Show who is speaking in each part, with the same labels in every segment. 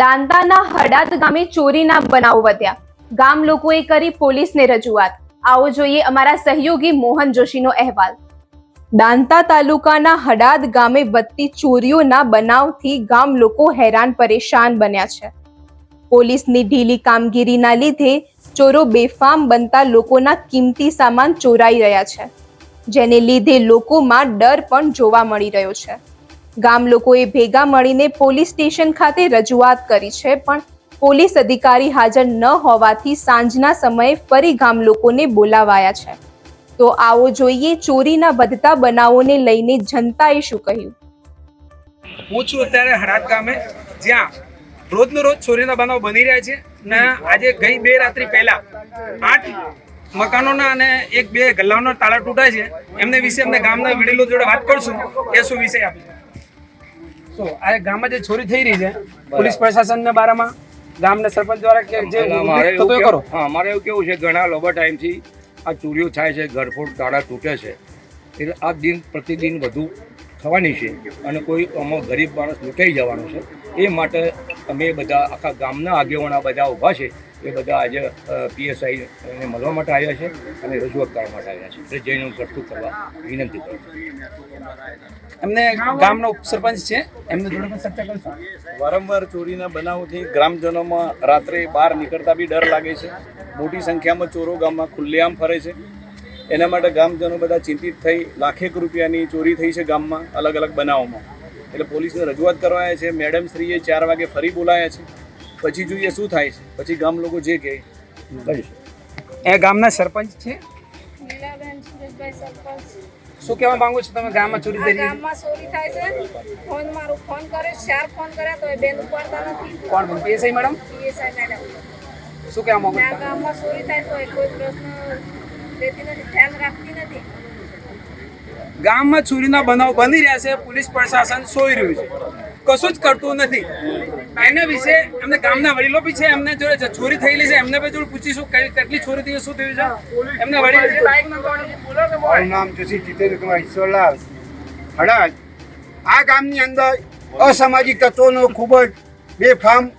Speaker 1: દાંતાના હડાદ ગામે ચોરીના બનાવ વધ્યા. ગામ લોકોએ કરી પોલીસને રજૂઆત. આવો જોઈએ અમારા સહયોગી મોહન જોશીનો અહેવાલ. દાંતા તાલુકાના હડાદ ગામે વધતી ચોરીઓના બનાવથી ગામ લોકો હેરાન પરેશાન બન્યા છે. પોલીસની ઢીલી કામગીરીના લીધે ચોરો બેફામ બનતા લોકોના કિંમતી સામાન ચોરાઈ રહ્યા છે, જેને લીધે લોકોમાં ડર પણ જોવા મળી રહ્યો છે. ગામ લોકોએ ભેગા મળીને પોલીસ સ્ટેશન ખાતે રજૂઆત કરી છે, પણ પોલીસ અધિકારી હાજર ન હોવાથી સાંજના સમયે ફરી ગામ લોકોને બોલાવાયા છે. તો આવો જોઈએ ચોરીના વધતા બનાવોને લઈને જનતાએ શું કહ્યું?
Speaker 2: હું છું અત્યારે હરાત ગામે, જ્યાં રોજનો રોજ ચોરીના બનાવ બની રહ્યા છે ને આજે ગઈ બે રાત્રિ પહેલા આઠ મકાનોના અને એક બે ગલ્લાઓના તાળા તૂટ્યા છે. એમને વિશે અમને ગામના વડીલો જોડે વાત કરશું, એ શું વિષય આપે? સો આ ગામમાં જે ચોરી થઈ રહી છે પોલીસ પ્રશાસનના બારામાં ગામના સરપંચ દ્વારા કે જે તો કરો.
Speaker 3: હા અમારે એવું કેવું છે ઘણા લાંબા ટાઈમથી આ ચોરીઓ થાય છે ઘરફોડ તાળા તૂટે છે. એટલે આ દિન પ્રતિદિન વધુ થવાની છે અને કોઈ અમો ગરીબ માણસ લૂંટાઈ જવાનો છે. એ માટે અમે બધા આખા ગામના આગેવાના બધા ઊભા છે. એ બધા આજે પીએસઆઈ ને મળવા માટે આવ્યા છે અને રજૂઆત કરવા માટે આવ્યા છે. એટલે જઈને હું ઘટતું કરવા વિનંતી કરું
Speaker 2: એમને ગામનો ઉપસરપંચ છે. એમને જોડે પણ ચર્ચા કરશું.
Speaker 4: વારંવાર ચોરીના બનાવોથી ગ્રામજનોમાં રાત્રે બહાર નીકળતા બી ડર લાગે છે. મોટી સંખ્યામાં ચોરો ગામમાં ખુલ્લેઆમ ફરે છે. એના માટે ગામજનો બધા ચિંતિત થઈ લાખેક રૂપિયાની ચોરી થઈ છે ગામમાં અલગ અલગ બનાવોમાં. એટલે પોલીસને રજૂઆત કરવાયા છે મેડમ શ્રીએ ચાર વાગે ફરી બોલાયા છે. પછી જોઈએ શું થાય છે. પછી ગામ લોકો જે કહે.
Speaker 2: એ ગામના સરપંચ છે?
Speaker 5: લીલાબેન સુરેશભાઈ સરપંચ.
Speaker 2: શું કહેવા માંગુ છો તમે? ગામમાં ચોરી થઈ?
Speaker 5: ગામમાં ચોરી થાય છે. ફોન મારો ફોન કરે ચાર ફોન કર્યા તો એ બેન ઉપાડતા નથી.
Speaker 2: કોણ બોલ? PSI madam?
Speaker 5: PSI madam.
Speaker 2: શું કહેવા માંગુ છો?
Speaker 5: ગામમાં ચોરી થાય તો એ કોઈ પ્રશ્ન લેતી નથી ધ્યાન રાખતી નથી.
Speaker 2: ગામમાં ચોરીના બનાવ બની રહ્યા છે, પોલીસ પ્રશાસન સોઈ રહ્યું છે. કશું જ કરતું નથી. એના વિશે એમને ગામના વડીલો બી છે, એમને જોડે છોરી થયેલી છે, એમને બી જોડે પૂછીશું કઈ કેટલી ચોરી થઈ શું થયું છે. એમને વડીલ.
Speaker 6: મારું નામ જોશી જીતેન્દ્ર કુમાર ઈશ્વરલાલ હડાજ. આ ગામની અંદર અસામાજિક તત્વોનો ખૂબ જ બેફામ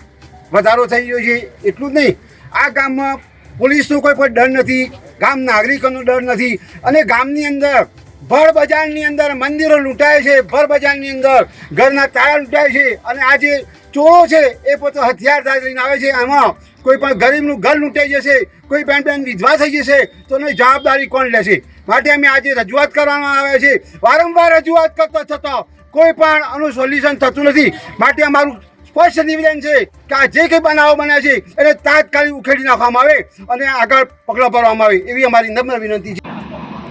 Speaker 6: વધારો થઈ રહ્યો છે. એટલું જ નહીં. આ ગામમાં પોલીસનો કોઈ પણ ડર નથી, ગામ નાગરિકોનો ડર નથી. અને ગામની અંદર ભર બજારની અંદર મંદિરો લૂંટાય છે, ભર બજારની અંદર ઘરના તાળા લૂંટાય છે અને આ જે ચોરો છે, એ પોતે હથિયાર લઈને આવે છે. એમાં કોઈ પણ ગરીબનું ઘર લૂંટાઈ જશે, કોઈ બેન બેન વિધવા થઈ જશે, તો એની જવાબદારી કોણ લેશે? માટે અમે આજે રજૂઆત કરવામાં આવે છે વારંવાર રજૂઆત કરતા છતાં કોઈ પણ આનું સોલ્યુશન થતું નથી. માટે અમારું સ્પષ્ટ નિવેદન છે કે આ જે કંઈ બનાવો બન્યા છે, એને તાત્કાલિક ઉખેડી નાખવામાં આવે અને આગળ પગલાં ભરવામાં આવે, એવી અમારી નમ્ર વિનંતી છે.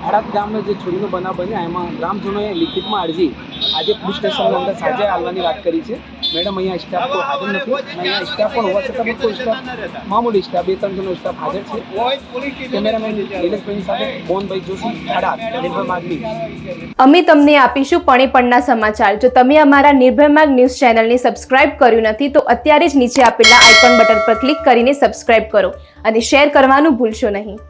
Speaker 7: હડાદ ગામે જે ચોરીનો બનાવ બન્યા, એમાં ગ્રામજનોએ લિખિતમાં અરજી આજે પોલીસ સ્ટેશનની અંદર સાંજે આવવાની વાત કરી છે. મેડમ, અહીંયા સ્ટાફ કોઈ હાજર નથી. અહીંયા સ્ટાફ પણ હોવા છતાં પણ સ્ટાફ મામૂલી સ્ટાફ બે, ત્રણ જણનો સ્ટાફ હાજર છે. કેમેરામેન નિલેશભાઈ સાથે મોહનભાઈ જોશી હડાદ નિર્ભય માગણી
Speaker 1: અમે તમને આપીશું પણે પણના સમાચાર. જો તમે અમારા નિર્ભય માર્ગ ન્યૂઝ ચેનલને સબસ્ક્રાઇબ કર્યું નથી, તો અત્યારે જ નીચે આપેલા આઇકોન બટન પર ક્લિક કરીને સબસ્ક્રાઇબ કરો અને શેર કરવાનું ભૂલશો નહીં.